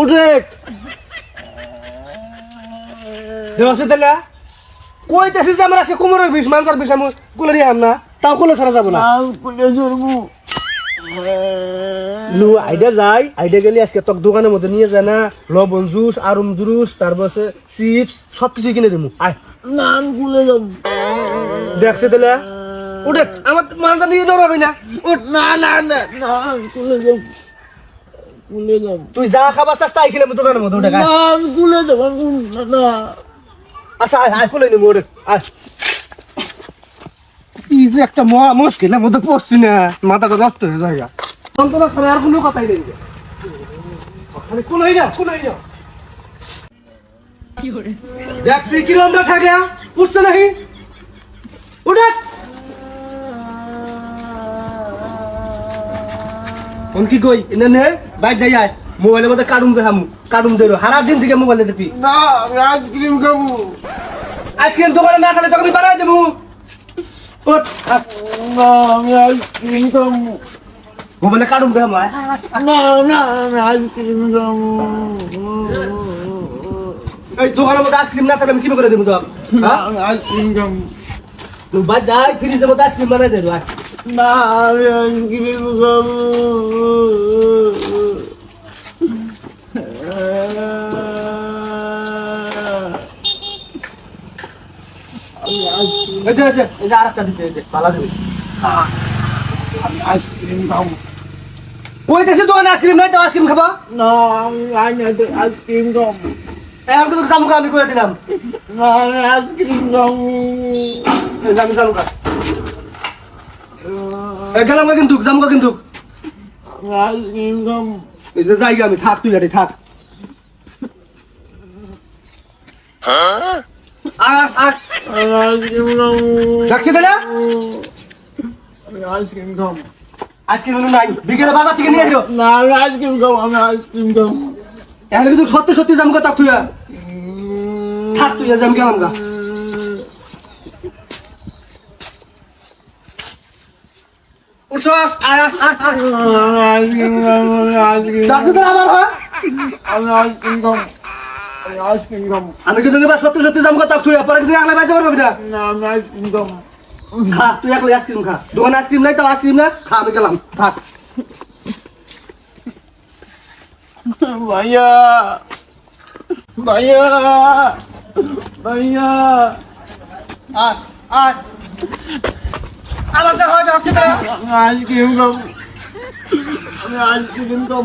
উঠে তাহলে। কইতেছি যে আমার আজকে কোমরের বিষ মানকার বিষ আমি কুলে নিয়ে না। তাও কুলে ছাড়া যাব না। কুলে লু আইডা যাই। আইডা গেলে আজকে তোর দোকানের মধ্যে নিয়ে যায় না। লবণ জুস আরুম জুস তারপর চিপস সব কিছু কিনে দেবো আয়। নাম কুলে যাব। দেখছে তাহলে। উঠে আমার মানটা নিয়ে নড়াবি না। উঠ। না না না যাব। কুলে যাব তুই যা খাবার চাস তাই খেলে দোকানের মধ্যে উঠে খাই নাম কুলে যাব না আচ্ছা আয় খুলে নিবো ওরে আয়। কি যে একটা মহা মুশকিলের মধ্যে পড়ছি না। মাথাটা নষ্ট হয়ে যায় যন্ত্রণা ছাড়া আর কোনো কথাই নেই। খালি কোনোই না কোনোই না দেখছি কিরম না থাকে উঠছে নাকি? উঠে। কি কই? এনে নে বাইক যাই আয়। মোবাইলের মধ্যে কার্টুন দেখামু কার্টুন দেরো হারা দিন থেকে মোবাইলে দেখবি। না আমি আইসক্রিম খাব। আইসক্রিম দোকানে না খালে তখন বানাই দেবো। না আমি আইসক্রিম খাব। মোবাইলে কার্টুন দেখামু না না আমি আইসক্রিম খাব। এই দোকানের মধ্যে আইসক্রিম না থাকলে আমি কি করে দেবো না হ্যাঁ? আইসক্রিম খাব। বাদ যাই ফ্রিজের মধ্যে আইসক্রিম বানাই দে আয়। না আমি আইসক্রিম খাব। কই দেশে দোকানে আইসক্রিম নাই তো আইসক্রিম খাবা? না আমি আইসক্রিম খাব। এই আমি তো জামুকা আমি করে দিলাম। আইসক্রিম খাব। জামুকা। গেলাম গা কিন্তু জামুকা কিন্তু। যাই গা আমি থাক তুই গাড়ি থাক। আয় আয় আমি আইসক্রিম আমি আইসক্রিম নাই বিকেলে বাজার থেকে নিয়ে আসো না আমি আইসক্রিম খাব। আমি আইসক্রিম এখানে কিন্তু সত্যি সত্যি জামুকা থাক তুই থাক তুই আমি গেলাম গা উঠছস আয় আয় আয় আয় আমি আইসক্রিম খাব আমি আইসক্রিম ডাকছি আবার হয়? আমি আইসক্রিম আইসক্রিম কিন্তু এবার সত্যি সত্যি জামুকা থাক তুই পরে কিন্তু একলা বাজে পারবি না? না আমি আইসক্রিম খাব। খা তুই একলা আইসক্রিম খা। দোকানে আইসক্রিম নাই তো আইসক্রিম না? খা আমি গেলাম। থাক। ভাইয়া। ভাইয়া। ভাইয়া। আয় আয়। আমার দেখা হচ্ছে হচ্ছে আমি আইসক্রিম খাব আমি আইসক্রিম খাব